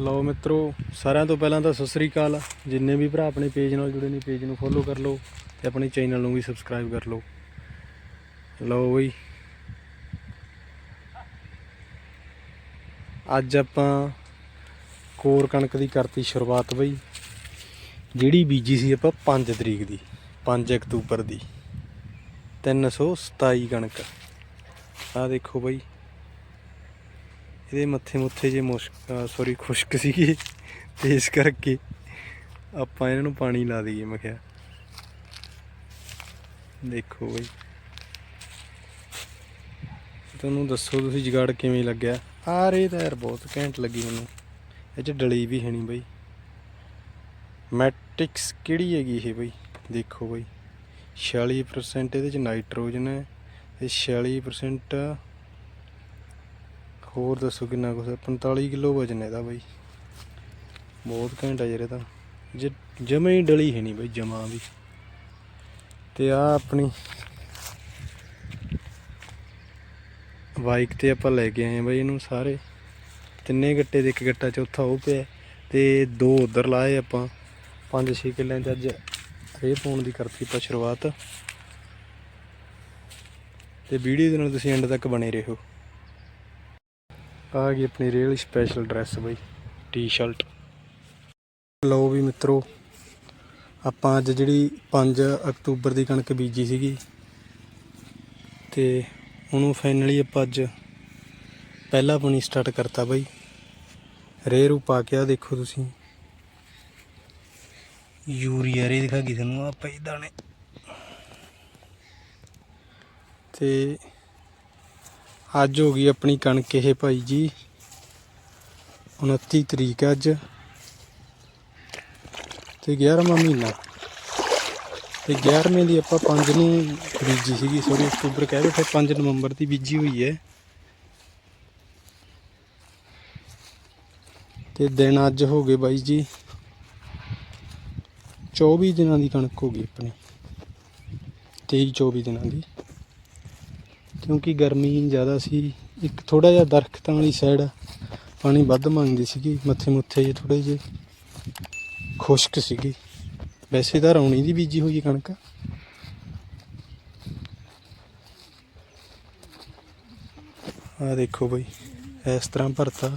ਲਓ ਮਿੱਤਰੋ, ਸਾਰਿਆਂ ਤੋਂ ਪਹਿਲਾਂ ਤਾਂ ਸਤਿ ਸ੍ਰੀ ਅਕਾਲ। ਜਿੰਨੇ ਵੀ ਭਰਾ ਆਪਣੇ ਪੇਜ ਨਾਲ ਜੁੜੇ ਨੇ ਪੇਜ ਨੂੰ ਫੋਲੋ ਕਰ ਲਓ ਤੇ ਆਪਣੇ ਚੈਨਲ ਨੂੰ ਵੀ ਸਬਸਕ੍ਰਾਈਬ ਕਰ ਲਓ। ਲਓ ਬਈ। ਅੱਜ ਆਪਾਂ ਕੋਰ ਕਣਕ ਦੀ ਕਰਤੀ ਸ਼ੁਰੂਆਤ ਬਈ, ਜਿਹੜੀ ਬੀਜੀ ਸੀ ਆਪਾਂ 5 ਤਰੀਕ ਦੀ 5 ਅਕਤੂਬਰ ਦੀ। 327 ਕਣਕ। ਆਹ ਦੇਖੋ ਬਈ। ਇਹਦੇ ਮੱਥੇ ਮੁੱਥੇ ਜੇ ਮੁਸ਼ਕ ਸੌਰੀ ਖੁਸ਼ਕ ਸੀਗੇ। ਤੇ ਇਸ ਕਰਕੇ ਆਪਾਂ ਇਹਨਾਂ ਨੂੰ ਪਾਣੀ ਲਾ ਦਈਏ, ਮੈਂ ਕਿਹਾ। ਦੇਖੋ ਬਈ। ਤੁਹਾਨੂੰ ਦੱਸੋ, ਤੁਸੀਂ ਜਗਾੜ ਕਿਵੇਂ ਲੱਗਿਆ? ਆ ਰੇ ਤਾਂ ਯਾਰ ਬਹੁਤ ਘੈਂਟ ਲੱਗੀ ਮੈਨੂੰ। ਇਹ ਚ ਡਲੀ ਵੀ ਹੈ ਨਹੀਂ ਬਈ। ਮੈਟ੍ਰਿਕਸ ਕਿਹੜੀ ਹੈਗੀ ਇਹ ਬਈ? ਦੇਖੋ ਬਈ। 46% ਇਹਦੇ ਚ ਨਾਈਟ੍ਰੋਜਨ ਹੈ। ਤੇ 46% ਹੋਰ ਦੱਸੋ ਕਿੰਨਾ ਕੁਛ ਹੈ? 45 ਕਿਲੋ ਵਜਨ ਇਹਦਾ ਬਈ। ਬਹੁਤ ਘੈਂਟ ਆ ਯਾਰ ਇਹਦਾ ਜਮੇ ਹੀ ਡਲੀ ਹੈ ਨਹੀਂ ਬਈ, ਜਮਾ ਵੀ। ਤੇ ਆ ਆਪਣੀ ਬਾਈਕ ਤੇ ਆਪਾਂ ਲੈ ਕੇ ਆਏ ਆ ਬਾਈ ਇਹਨੂੰ ਸਾਰੇ। ਤਿੰਨੇ ਗੱਟੇ ਦੇ, ਇੱਕ ਗੱਟਾ ਚੌਥਾ ਉਹ ਪਿਆ ਤੇ ਦੋ ਉਧਰ ਲਾਏ ਆਪਾਂ। 5-6 ਕਿੱਲਿਆਂ ਚ ਅੱਜ ਰੇ ਪਾਉਣ ਦੀ ਕਰਤੀ ਆਪਾਂ ਸ਼ੁਰੂਆਤ। ਤੇ ਵੀਡੀਓ ਦੇ ਨਾਲ ਤੁਸੀਂ ਐਂਡ ਤੱਕ ਬਣੇ ਰਹੋ। ਆ ਗਈ ਆਪਣੀ ਰੀਅਲ ਸਪੈਸ਼ਲ ਡਰੈਸ ਬਈ ਟੀ-ਸ਼ਰਟ ਲਓ ਵੀ ਮਿੱਤਰੋ, ਆਪਾਂ ਅੱਜ ਜਿਹੜੀ 5 ਅਕਤੂਬਰ ਦੀ ਕਣਕ ਬੀਜੀ ਸੀਗੀ, ਤੇ ਉਹਨੂੰ ਫਾਈਨਲੀ ਆਪਾਂ ਅੱਜ ਪਹਿਲਾ ਪਾਣੀ ਸਟਾਰਟ ਕਰਤਾ ਬਈ। ਰੇ ਪਾ ਕੇ ਆ ਦੇਖੋ ਤੁਸੀਂ। ਯੂਰੀਆ ਰੇ ਦਿਖਾ ਗਈ ਤੁਹਾਨੂੰ ਆ ਪਈ ਦਾਣੇ ਤੇ ਅੱਜ ਹੋ ਗਈ ਆਪਣੀ ਕਣਕ ਇਹ ਭਾਈ ਜੀ। 29 ਤਰੀਕ ਅੱਜ। ਤੇ 11ਵਾਂ ਮਹੀਨਾ। ਤੇ 11ਵੇਂ ਦੀ ਆਪਾਂ 5 ਨੂੰ ਬੀਜੀ ਸੀਗੀ, ਸੋਰੀ, ਅਕਤੂਬਰ ਕਹਿ ਰਹੇ, ਫਿਰ 5 ਨਵੰਬਰ ਦੀ ਬੀਜੀ ਹੋਈ ਹੈ। ਤੇ ਦਿਨ ਅੱਜ ਹੋ ਗਏ ਬਾਈ ਜੀ। 24 ਦਿਨਾਂ ਦੀ ਕਣਕ ਹੋ ਗਈ ਆਪਣੀ। 23 24 ਦਿਨਾਂ ਦੀ। ਕਿਉਂਕਿ ਗਰਮੀ ਜ਼ਿਆਦਾ ਸੀ, ਇੱਕ ਥੋੜਾ ਜਿਹਾ ਦਰਖਤਾਂ ਵਾਲੀ ਸਾਈਡ ਪਾਣੀ ਵੱਧ ਮੰਗਦੀ ਸੀਗੀ, ਮੱਥੇ ਮੁੱਥੇ ਜੇ ਥੋੜੇ ਜੇ ਖੁਸ਼ਕ ਸੀਗੀ। ਵੈਸੇ ਤਾਂ ਰੌਣੀ ਦੀ ਬੀਜੀ ਹੋਈ ਕਣਕ। ਆ ਦੇਖੋ ਬਈ, ਇਸ ਤਰ੍ਹਾਂ ਭਰਤਾ,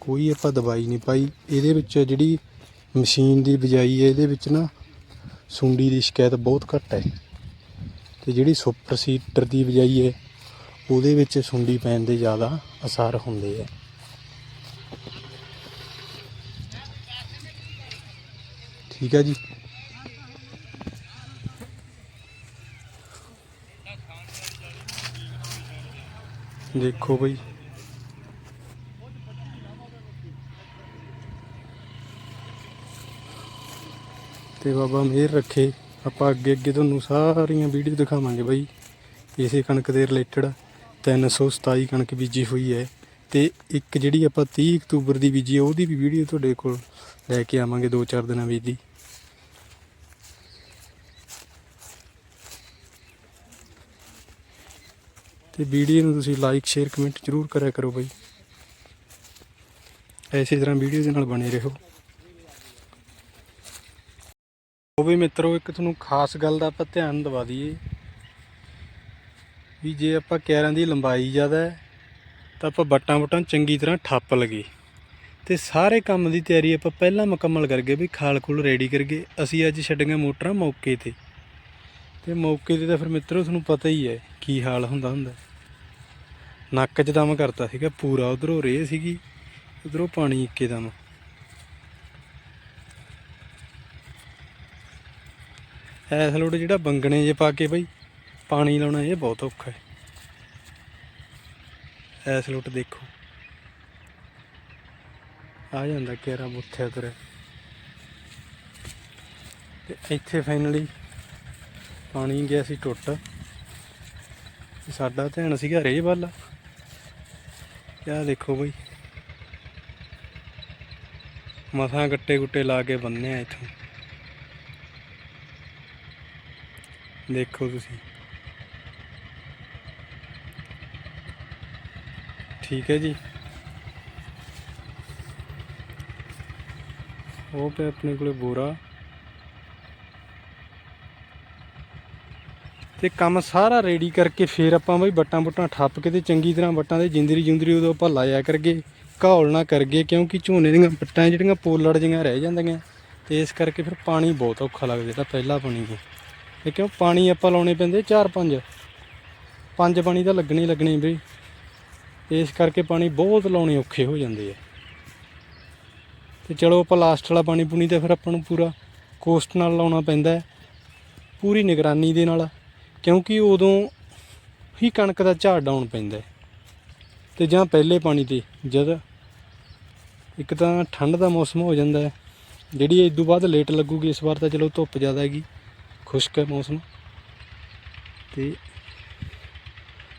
ਕੋਈ ਆਪਾਂ ਦਵਾਈ ਨਹੀਂ ਪਾਈ। ਇਹਦੇ ਵਿੱਚ ਜਿਹੜੀ ਮਸ਼ੀਨ ਦੀ ਬਿਜਾਈ ਹੈ, ਇਹਦੇ ਵਿੱਚ ਨਾ ਸੁੰਡੀ ਦੀ ਸ਼ਿਕਾਇਤ ਬਹੁਤ ਘੱਟ ਹੈ। ਤੇ ਜਿਹੜੀ ਸੁਪਰ ਸੀਡਰ ਦੀ ਬਿਜਾਈ ਹੈ ਉਹਦੇ ਵਿੱਚ ਸੁੰਡੀ ਪੈਣ ਦੇ ਜ਼ਿਆਦਾ ਅਸਰ ਹੁੰਦੇ ਆ। ਠੀਕ ਹੈ ਜੀ। ਦੇਖੋ ਬਈ। ਤੇ ਬਾਬਾ ਮਿਹਰ ਰੱਖੇ, ਆਪਾਂ ਅੱਗੇ ਅੱਗੇ ਤੁਹਾਨੂੰ ਸਾਰੀਆਂ ਵੀਡੀਓ ਦਿਖਾਵਾਂਗੇ ਬਾਈ, ਇਸੇ ਕਣਕ ਦੇ ਰਿਲੇਟਡ 327 ਕਣਕ ਬੀਜੀ ਹੋਈ ਹੈ ਤੇ ਇੱਕ ਜਿਹੜੀ ਆਪਾਂ 30 ਅਕਤੂਬਰ ਦੀ ਬੀਜੀ ਉਹਦੀ ਵੀ ਵੀਡੀਓ ਤੁਹਾਡੇ ਕੋਲ ਲੈ ਕੇ ਆਵਾਂਗੇ 2-4 ਦਿਨਾਂ ਵਿੱਚ ਦੀ। ਤੇ ਵੀਡੀਓ ਨੂੰ ਤੁਸੀਂ ਲਾਈਕ ਸ਼ੇਅਰ ਕਮੈਂਟ ਜ਼ਰੂਰ ਕਰਿਆ ਕਰੋ ਬਾਈ। ਐਸੇ ਤਰ੍ਹਾਂ ਵੀਡੀਓ ਦੇ ਨਾਲ ਬਣੇ ਰਹੋ। ਉਹ ਵੀ ਮਿੱਤਰੋ, ਇੱਕ ਤੁਹਾਨੂੰ ਖਾਸ ਗੱਲ ਦਾ ਆਪਾਂ ਧਿਆਨ ਦਵਾ ਦਈਏ। ਵੀ ਜੇ ਆਪਾਂ ਕੈਰਾਂ ਦੀ ਲੰਬਾਈ ਜ਼ਿਆਦਾ ਹੈ, ਤਾਂ ਆਪਾਂ ਬੱਟਾਂ ਬੁੱਟਾਂ ਚੰਗੀ ਤਰ੍ਹਾਂ ਠੱਪ ਲਗੇ। ਤੇ ਸਾਰੇ ਕੰਮ ਦੀ ਤਿਆਰੀ ਆਪਾਂ ਪਹਿਲਾਂ ਮੁਕੰਮਲ ਕਰ ਗਏ ਵੀ ਖਾਲ ਖੁਲ ਰੈਡੀ ਕਰ ਗਏ। ਅਸੀਂ ਅੱਜ ਛੱਡੀਆਂ ਮੋਟਰਾਂ ਮੌਕੇ ਤੇ। ਤੇ ਮੌਕੇ ਤੇ ਤਾਂ ਫਿਰ ਮਿੱਤਰੋ ਤੁਹਾਨੂੰ ਪਤਾ ਹੀ ਹੈ ਕੀ ਹਾਲ ਹੁੰਦਾ ਹੁੰਦਾ। ਨੱਕ 'ਚ ਦਮ ਕਰਤਾ ਸੀਗਾ, ਪੂਰਾ ਉਧਰੋਂ ਰੇਹ ਸੀਗੀ, ਉਧਰੋਂ ਪਾਣੀ ਇੱਕੇ ਦਮ। ਐਸ ਲੋੜ ਜਿਹੜਾ ਬੰਗਣੇ ਜੇ ਪਾ ਕੇ ਬਈ। ਪਾਣੀ ਲਾਉਣਾ ਇਹ ਬਹੁਤ ਔਖਾ ਹੈ। ਐਸ ਲੁੱਟ ਦੇਖੋ। ਆ ਜਾਂਦਾ ਕੇਰਾ ਬੁੱਥਿਆ ਤੁਰੇ ਤੇ ਇੱਥੇ ਫਾਈਨਲੀ ਪਾਣੀ ਗਿਆ ਸੀ ਟੁੱਟ। ਸਾਡਾ ਧਿਆਨ ਸੀਗਾ ਰੇਹ ਵੱਲ। ਆਹ ਦੇਖੋ ਬਈ। ਮਸਾਂ ਗੱਟੇ ਗੁੱਟੇ ਲਾ ਕੇ ਬੰਨੇ ਆ ਇੱਥੋਂ। ਦੇਖੋ ਤੁਸੀਂ। ਠੀਕ ਹੈ ਜੀ। ਉਹ ਪਿਆ ਆਪਣੇ ਕੋਲੇ ਬੋਰਾ। ਤੇ ਕੰਮ ਸਾਰਾ ਰੈਡੀ ਕਰਕੇ ਫੇਰ ਆਪਾਂ ਬਈ ਬੱਟਾਂ ਬੁੱਟਾਂ ਠੱਪ ਕੇ ਤੇ ਚੰਗੀ ਤਰ੍ਹਾਂ ਬੱਟਾਂ ਦੇ ਜਿੰਦਰੀ ਜੁੰਦਰੀ ਉਦੋਂ ਆਪਾਂ ਲਾਇਆ ਕਰਗੇ ਘੌਲ ਨਾ ਕਰਗੇ ਕਿਉਂਕਿ ਝੋਨੇ ਦੀਆਂ ਬੱਟਾਂ ਜਿਹੜੀਆਂ ਪੋਲੜ ਜਿਹੀਆਂ ਰਹਿ ਜਾਂਦੀਆਂ, ਤੇ ਇਸ ਕਰਕੇ ਫਿਰ ਪਾਣੀ ਬਹੁਤ ਔਖਾ ਲੱਗਦਾ ਜਿਹੜਾ ਪਹਿਲਾ ਪਾਣੀ ਹੈ ਤੇ ਕਿਉਂ ਪਾਣੀ ਆਪਾਂ ਲਾਉਣੇ ਪੈਂਦੇ 4-5 ਪੰਜ। ਪਾਣੀ ਤਾਂ ਲੱਗਣੇ ਲੱਗਣੇ ਬਈ। ਇਸ ਕਰਕੇ ਪਾਣੀ ਬਹੁਤ ਲਾਉਣੇ ਔਖੇ ਹੋ ਜਾਂਦੇ ਆ। ਤੇ ਚਲੋ ਆਪਾਂ ਲਾਸਟ ਵਾਲਾ ਪਾਣੀ ਪੂਣੀ ਤੇ ਫਿਰ ਆਪਾਂ ਨੂੰ ਪੂਰਾ ਕੋਸਟ ਨਾਲ ਲਾਉਣਾ ਪੈਂਦਾ ਪੂਰੀ ਨਿਗਰਾਨੀ ਦੇ ਨਾਲ, ਕਿਉਂਕਿ ਉਦੋਂ ਹੀ ਕਣਕ ਦਾ ਝਾੜ ਡਾਉਣ ਪੈਂਦਾ ਹੈ। ਤੇ ਜਾਂ ਪਹਿਲੇ ਪਾਣੀ ਤੇ ਜਦ ਇੱਕ ਤਾਂ ਠੰਡ ਦਾ ਮੌਸਮ ਹੋ ਜਾਂਦਾ ਹੈ, ਜਿਹੜੀ ਇਸ ਤੋਂ ਬਾਅਦ ਲੇਟ ਲੱਗੂਗੀ, ਇਸ ਵਾਰ ਤਾਂ ਚਲੋ ਧੁੱਪ ਜ਼ਿਆਦਾ ਹੈਗੀ, ਖੁਸ਼ਕ ਹੈ ਮੌਸਮ। ਤੇ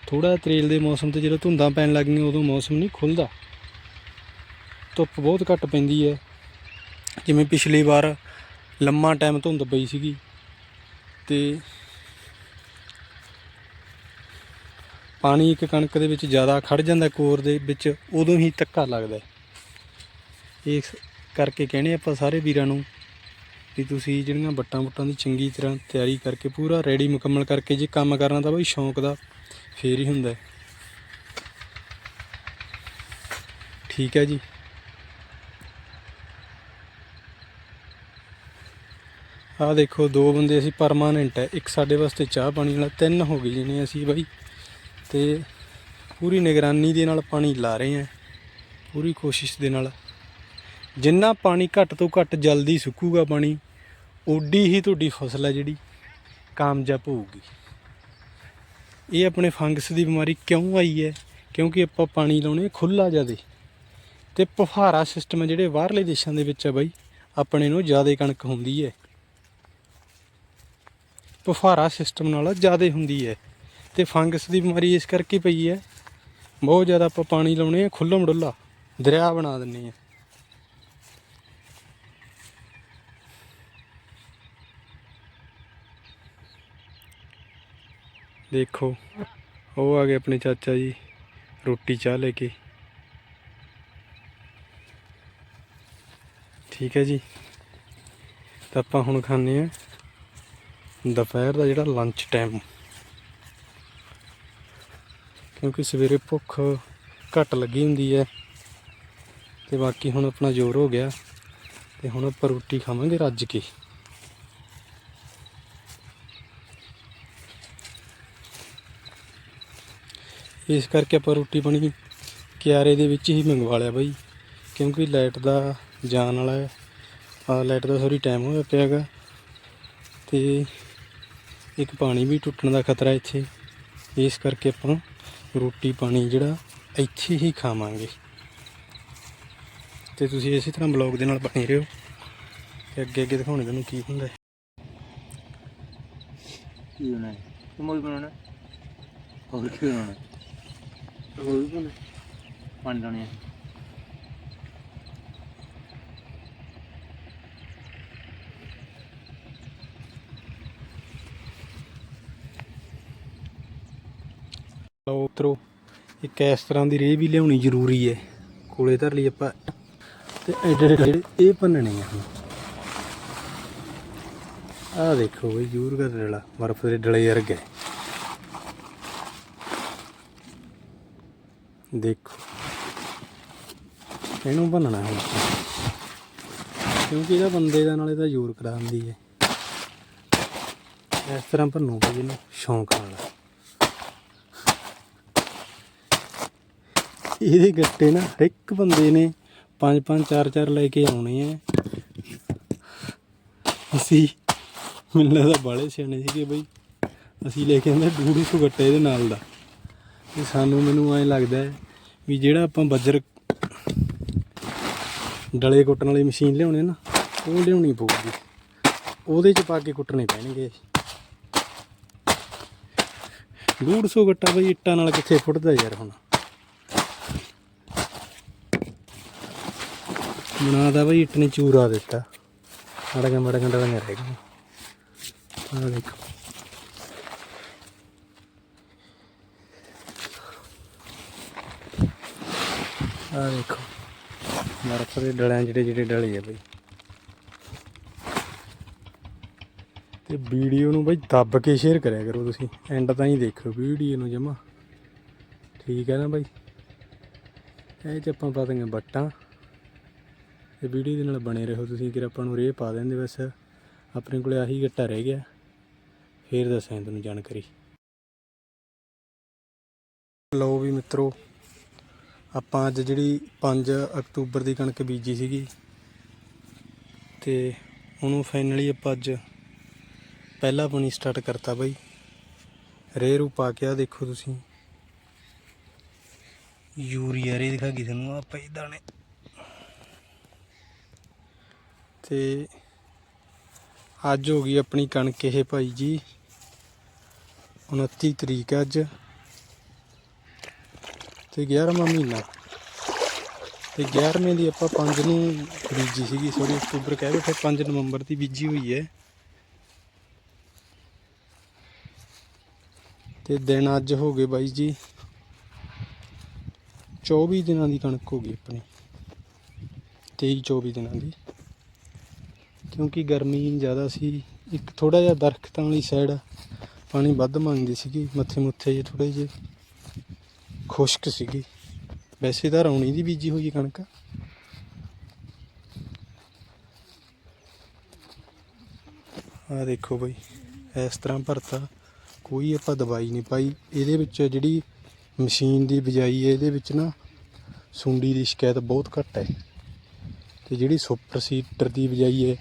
ਥੋੜਾ ਤਰੇਲ ਦੇ ਮੌਸਮ ਤੇ ਜਦੋਂ ਧੁੰਦਾਂ ਪੈਣ ਲੱਗ ਗਈਆਂ, ਉਦੋਂ ਮੌਸਮ ਨਹੀਂ ਖੁੱਲਦਾ। ਧੁੱਪ ਬਹੁਤ ਘੱਟ ਪੈਂਦੀ ਹੈ। ਜਿਵੇਂ ਪਿਛਲੀ ਵਾਰ ਲੰਮਾ ਟਾਈਮ ਧੁੰਦ ਪਈ ਸੀਗੀ ਤੇ ਪਾਣੀ ਇੱਕ ਕਣਕ ਦੇ ਵਿੱਚ ਜ਼ਿਆਦਾ ਖੜ ਜਾਂਦਾ ਕੋਰ ਦੇ ਵਿੱਚ, ਉਦੋਂ ਹੀ ਧੱਕਾ ਲੱਗਦਾ। ਇਸ ਕਰਕੇ ਕਹਿੰਦੇ ਆਪਾਂ ਸਾਰੇ ਵੀਰਾਂ ਨੂੰ ਵੀ ਤੁਸੀਂ ਜਿਹੜੀਆਂ ਬੱਟਾਂ ਬੁੱਟਾਂ ਦੀ ਚੰਗੀ ਤਰ੍ਹਾਂ ਤਿਆਰੀ ਕਰਕੇ ਪੂਰਾ ਰੈਡੀ ਮੁਕੰਮਲ ਕਰਕੇ ਜੇ ਕੰਮ ਕਰਨਾ ਤਾਂ ਬਈ ਸ਼ੌਂਕ ਦਾ ਫੇਰ ਹੀ ਹੁੰਦਾ ਠੀਕ ਹੈ ਜੀ। ਆਹ ਦੇਖੋ, ਦੋ ਬੰਦੇ ਅਸੀਂ ਪਰਮਾਨੈਂਟ ਹੈ। ਇੱਕ ਸਾਡੇ ਵਾਸਤੇ ਚਾਹ ਪਾਣੀ ਵਾਲਾ, ਤਿੰਨ ਹੋ ਗਏ ਜਿਹਨੇ ਅਸੀਂ ਬਾਈ। ਤੇ ਪੂਰੀ ਨਿਗਰਾਨੀ ਦੇ ਨਾਲ ਪਾਣੀ ਲਾ ਰਹੇ ਹਾਂ। ਪੂਰੀ ਕੋਸ਼ਿਸ਼ ਦੇ ਨਾਲ। ਜਿੰਨਾ ਪਾਣੀ ਘੱਟ ਤੋਂ ਘੱਟ ਜਲਦੀ ਸੁੱਕੂਗਾ ਪਾਣੀ, ਓਡੀ ਹੀ ਤੁਹਾਡੀ ਫਸਲ ਹੈ ਜਿਹੜੀ ਕਾਮਯਾਬ ਹੋਊਗੀ। ਇਹ ਆਪਣੇ ਫੰਗਸ ਦੀ ਬਿਮਾਰੀ ਕਿਉਂ ਆਈ ਹੈ? ਕਿਉਂਕਿ ਆਪਾਂ ਪਾਣੀ ਲਾਉਣੇ ਖੁੱਲਾ ਜਿਆਦੇ। ਤੇ ਫੁਹਾਰਾ ਸਿਸਟਮ ਹੈ ਜਿਹੜੇ ਬਾਹਰਲੇ ਦੇਸ਼ਾਂ ਦੇ ਵਿੱਚ ਆ ਬਾਈ, ਆਪਣੇ ਨੂੰ ਜ਼ਿਆਦਾ ਕਣਕ ਹੁੰਦੀ ਹੈ। ਫੁਹਾਰਾ ਸਿਸਟਮ ਨਾਲ ਜ਼ਿਆਦਾ ਹੁੰਦੀ ਹੈ। ਤੇ ਫੰਗਸ ਦੀ ਬਿਮਾਰੀ ਇਸ ਕਰਕੇ ਪਈ ਹੈ, ਬਹੁਤ ਜ਼ਿਆਦਾ ਆਪਾਂ ਪਾਣੀ ਲਾਉਣੇ ਆ ਖੁੱਲ੍ਹਾ ਮਡੁੱਲਾ ਦਰਿਆ ਬਣਾ ਦਿੰਨੇ ਆ। ਦੇਖੋ, ਉਹ ਆ ਗਏ ਆਪਣੇ ਚਾਚਾ ਜੀ, ਰੋਟੀ ਚਾਹ ਲੈ ਕੇ। ਠੀਕ ਹੈ ਜੀ। ਤਾਂ ਆਪਾਂ ਹੁਣ ਖਾਣੇ ਆ ਦੁਪਹਿਰ ਦਾ ਜਿਹੜਾ ਲੰਚ ਟਾਈਮ ਕਿਉਂਕਿ ਸਵੇਰੇ ਭੁੱਖ ਘੱਟ ਲੱਗੀ ਹੁੰਦੀ ਹੈ ਤੇ ਬਾਕੀ ਹੁਣ ਆਪਣਾ ਜ਼ੋਰ ਹੋ ਗਿਆ ਤੇ ਹੁਣ ਆਪਾਂ ਰੋਟੀ ਖਾਵਾਂਗੇ ਰੱਜ ਕੇ। ਇਸ ਕਰਕੇ ਆਪਾਂ ਰੋਟੀ ਪਾਣੀ ਕਿਆਰੇ ਦੇ ਵਿੱਚ ਹੀ ਮੰਗਵਾ ਲਿਆ ਬਾਈ, ਕਿਉਂਕਿ ਲਾਈਟ ਦਾ ਜਾਣ ਵਾਲਾ ਹੈ। ਆ ਲਾਈਟ ਦਾ ਸੋਰੀ ਟਾਈਮ ਹੋਇਆ ਪਿਆਗਾ। ਤੇ ਇੱਕ ਪਾਣੀ ਵੀ ਟੁੱਟਣ ਦਾ ਖਤਰਾ ਇੱਥੇ। ਇਸ ਕਰਕੇ ਆਪਾਂ ਰੋਟੀ ਪਾਣੀ ਜਿਹੜਾ ਇੱਥੇ ਹੀ ਖਾਵਾਂਗੇ। ਤੇ ਤੁਸੀਂ ਇਸੇ ਤਰ੍ਹਾਂ ਬਲੌਗ ਦੇ ਨਾਲ ਬਣੇ ਰਹੋ। ਤੇ ਅੱਗੇ ਅੱਗੇ ਦਿਖਾਉਣੇ ਤੁਹਾਨੂੰ ਕੀ ਹੁੰਦਾ ਕੀ ਬਣਾਉਣਾ? ਹੈ ਬਣਾਉਣਾ। ਹੋਰ ਕੀ ਬਣਾਉਣਾ? ਹੋਰ ਵੀ ਬਣਾਉਣਾ ਪਾਣੀ ਲਾਉਣੇ ਆ। ਲਓ ਉਤਰੋ ਇੱਕ ਇਸ ਤਰ੍ਹਾਂ ਦੀ ਰੇਹ ਵੀ ਲਿਆਉਣੀ ਜ਼ਰੂਰੀ ਹੈ। ਕੋਲੇ ਧਰ ਲਈ ਆਪਾਂ। ਤੇ ਐਡੇ ਜਿਹੜੇ ਇਹ ਭੰਨਣੇ ਆ ਹੁਣ। ਆਹ ਦੇਖੋ ਬਈ ਜੂਰ ਦਾ ਡਲਾ ਬਰਫ਼ ਦੇ ਡਲੇ ਵਰਗਾ। ਦੇਖੋ। ਇਹਨੂੰ ਭੰਨਣਾ ਹੁਣ ਕਿਉਂਕਿ ਇਹਦਾ ਬੰਦੇ ਦਾ ਨਾਲੇ ਤਾਂ ਜ਼ੋਰ ਕਰਾਉਂਦੀ ਹੈ। ਇਸ ਤਰ੍ਹਾਂ ਭੰਨੂ ਜਿਹਨੂੰ ਸ਼ੌਂਕ ਨਾਲ। ਇਹਦੇ ਗੱਟੇ ਨਾ ਹਰ ਇੱਕ ਬੰਦੇ ਨੇ ਪੰਜ ਪੰਜ, ਚਾਰ ਚਾਰ ਲੈ ਕੇ ਆਉਣੇ ਆ। ਅਸੀਂ, ਮੈਨੂੰ ਲੱਗਦਾ ਬਾਲੇ ਸਿਆਣੇ ਸੀਗੇ ਬਈ। ਅਸੀਂ ਲੈ ਕੇ ਆਂਦੇ ਡੂਢ ਸੌ ਗੱਟੇ ਇਹਦੇ ਨਾਲ ਦਾ। ਤੇ ਸਾਨੂੰ ਮੈਨੂੰ ਐਂ ਲੱਗਦਾ ਹੈ ਵੀ ਜਿਹੜਾ ਆਪਾਂ ਬੱਜਰ ਡਲੇ ਕੁੱਟਣ ਵਾਲੀ ਮਸ਼ੀਨ ਲਿਆਉਣੇ ਨਾ, ਉਹ ਲਿਆਉਣੀ ਪਊਗੀ। ਉਹਦੇ ਚ ਪਾ ਕੇ ਕੁੱਟਣੇ ਪੈਣਗੇ ਡੂਢ ਸੌ ਗੱਟਾ ਬਈ ਇੱਟਾਂ ਨਾਲ ਕਿੱਥੇ ਫੁੱਟਦਾ ਯਾਰ ਹੁਣ। ਬਣਾਦਾ ਬਈ ਇੱਟ ਨੇ ਚੂਰਾ ਦਿੱਤਾ। ਮੜਕਾਂ ਮੜਕਾਂ ਡਲੀਆਂ ਰਹਿ ਗਈਆਂ। ਆਹ ਦੇਖੋ। ਆ ਦੇਖੋ। ਬਰਫ਼ ਦੇ ਡਲਿਆਂ ਜਿਹੜੇ ਜਿਹੜੇ ਡਲੇ ਆ ਬਈ। ਤੇ ਵੀਡੀਓ ਨੂੰ ਬਈ ਦੱਬ ਕੇ ਸ਼ੇਅਰ ਕਰਿਆ ਕਰੋ ਤੁਸੀਂ। ਐਂਡ ਤਾਂ ਹੀ ਦੇਖੋ ਵੀਡੀਓ ਨੂੰ ਜਮਾ। ਠੀਕ ਹੈ ਨਾ ਬਈ? ਇਹ ਚ ਆਪਾਂ ਪਾ ਪਾਵਾਂਗੇ ਬੱਟਾਂ। ਤੇ ਵੀਡੀਓ ਦੇ ਨਾਲ ਬਣੇ ਰਹੋ ਤੁਸੀਂ ਕਿ ਆਪਾਂ ਨੂੰ ਰੇਹ ਪਾ ਦਿੰਦੇ ਬਸ। ਆਪਣੇ ਕੋਲੇ ਆਹੀ ਗੱਟਾ ਰਹਿ ਗਿਆ। ਫੇਰ ਦੱਸਾਂ ਤੁਹਾਨੂੰ ਜਾਣਕਾਰੀ। ਲਓ ਵੀ ਮਿੱਤਰੋ ਆਪਾਂ ਅੱਜ ਜਿਹੜੀ 5 ਅਕਤੂਬਰ ਦੀ ਕਣਕ ਬੀਜੀ ਸੀਗੀ ਤੇ ਉਹਨੂੰ ਫਾਈਨਲੀ ਆਪਾਂ ਅੱਜ ਪਹਿਲਾ ਪਾਣੀ ਸਟਾਰਟ ਕਰਤਾ ਬਾਈ। ਰੇ ਰੂ ਪਾ ਕੇ ਆ ਦੇਖੋ ਤੁਸੀਂ। ਯੂਰੀਆ ਰੇ ਦਿਖਾ ਗਈ ਤੁਹਾਨੂੰ ਆ ਪਈ ਦਾਣੇ। ਤੇ ਅੱਜ ਹੋ ਗਈ ਆਪਣੀ ਕਣਕ ਇਹ ਭਾਈ ਜੀ। 29 ਤਰੀਕ ਹੈ ਅੱਜ। ਤੇ 11ਵਾਂ ਮਹੀਨਾ। ਤੇ 11ਵੇਂ ਦੀ ਆਪਾਂ 5 ਨੂੰ ਬੀਜੀ ਸੀਗੀ ਸੋਰੀ ਅਕਤੂਬਰ ਕਹਿ ਬੈਠੇ 5 ਨਵੰਬਰ ਦੀ ਬੀਜੀ ਹੋਈ ਹੈ। ਤੇ ਦਿਨ ਅੱਜ ਹੋ ਗਏ ਬਾਈ ਜੀ 24 ਦਿਨਾਂ ਦੀ ਕਣਕ ਹੋ ਗਈ ਆਪਣੀ। 23 24 ਦਿਨਾਂ ਦੀ। ਕਿਉਂਕਿ ਗਰਮੀ ਜ਼ਿਆਦਾ ਸੀ, ਇੱਕ ਥੋੜਾ ਜਿਹਾ ਦਰਖਤਾਂ ਵਾਲੀ ਸਾਈਡ ਪਾਣੀ ਵੱਧ ਮੰਗਦੀ ਸੀਗੀ ਮੱਥੇ ਮੁੱਥੇ ਜੇ ਥੋੜੇ ਜਿਹੇ। ਖੁਸ਼ਕ ਸੀਗੀ। ਵੈਸੇ ਤਾਂ ਰੌਣੀ ਦੀ ਬੀਜੀ ਹੋਈ ਕਣਕ। ਆ ਦੇਖੋ ਬਈ, ਇਸ ਤਰ੍ਹਾਂ ਭਰਤਾ। ਕੋਈ ਆਪਾਂ ਦਵਾਈ ਨਹੀਂ ਪਾਈ। ਇਹਦੇ ਵਿੱਚ ਜਿਹੜੀ ਮਸ਼ੀਨ ਦੀ ਬਿਜਾਈ ਹੈ, ਇਹਦੇ ਵਿੱਚ ਨਾ ਸੁੰਡੀ ਦੀ ਸ਼ਿਕਾਇਤ ਬਹੁਤ ਘੱਟ ਹੈ। ਤੇ ਜਿਹੜੀ ਸੁਪਰ ਸੀਡਰ ਦੀ ਬਿਜਾਈ ਹੈ,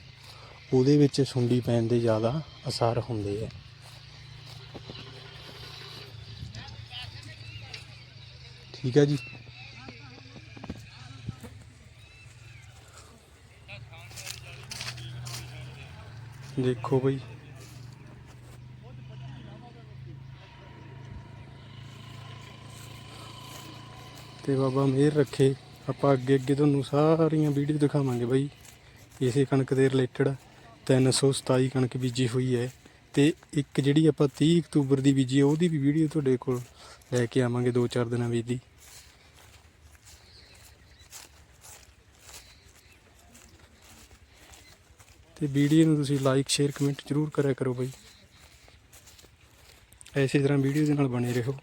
ਉਹਦੇ ਵਿੱਚ ਸੁੰਡੀ ਪੈਣ ਦੇ ਜ਼ਿਆਦਾ ਅਸਰ ਹੁੰਦੇ ਹੈ ਠੀਕ ਹੈ ਜੀ। ਦੇਖੋ ਬਈ। ਤੇ ਬਾਬਾ ਮਿਹਰ ਰੱਖੇ, ਆਪਾਂ ਅੱਗੇ ਅੱਗੇ ਤੁਹਾਨੂੰ ਸਾਰੀਆਂ ਵੀਡੀਓ ਦਿਖਾਵਾਂਗੇ ਬਾਈ। ਇਸੇ ਕਣਕ ਦੇ ਰਿਲੇਟਡ 327 ਕਣਕ ਬੀਜੀ ਹੋਈ ਹੈ। ਤੇ ਇੱਕ ਜਿਹੜੀ ਆਪਾਂ 30 ਅਕਤੂਬਰ ਦੀ ਬੀਜੀ ਉਹਦੀ ਵੀ ਵੀਡੀਓ ਤੁਹਾਡੇ ਕੋਲ ਲੈ ਕੇ ਆਵਾਂਗੇ 2-4 ਦਿਨਾਂ ਵਿੱਚ ਦੀ। ਤੇ ਵੀਡੀਓ ਨੂੰ ਤੁਸੀਂ ਲਾਈਕ ਸ਼ੇਅਰ ਕਮੈਂਟ ਜ਼ਰੂਰ ਕਰਿਆ ਕਰੋ ਬਾਈ। ਐਸੀ ਤਰ੍ਹਾਂ ਵੀਡੀਓ ਦੇ ਨਾਲ ਬਣੇ ਰਹੋ।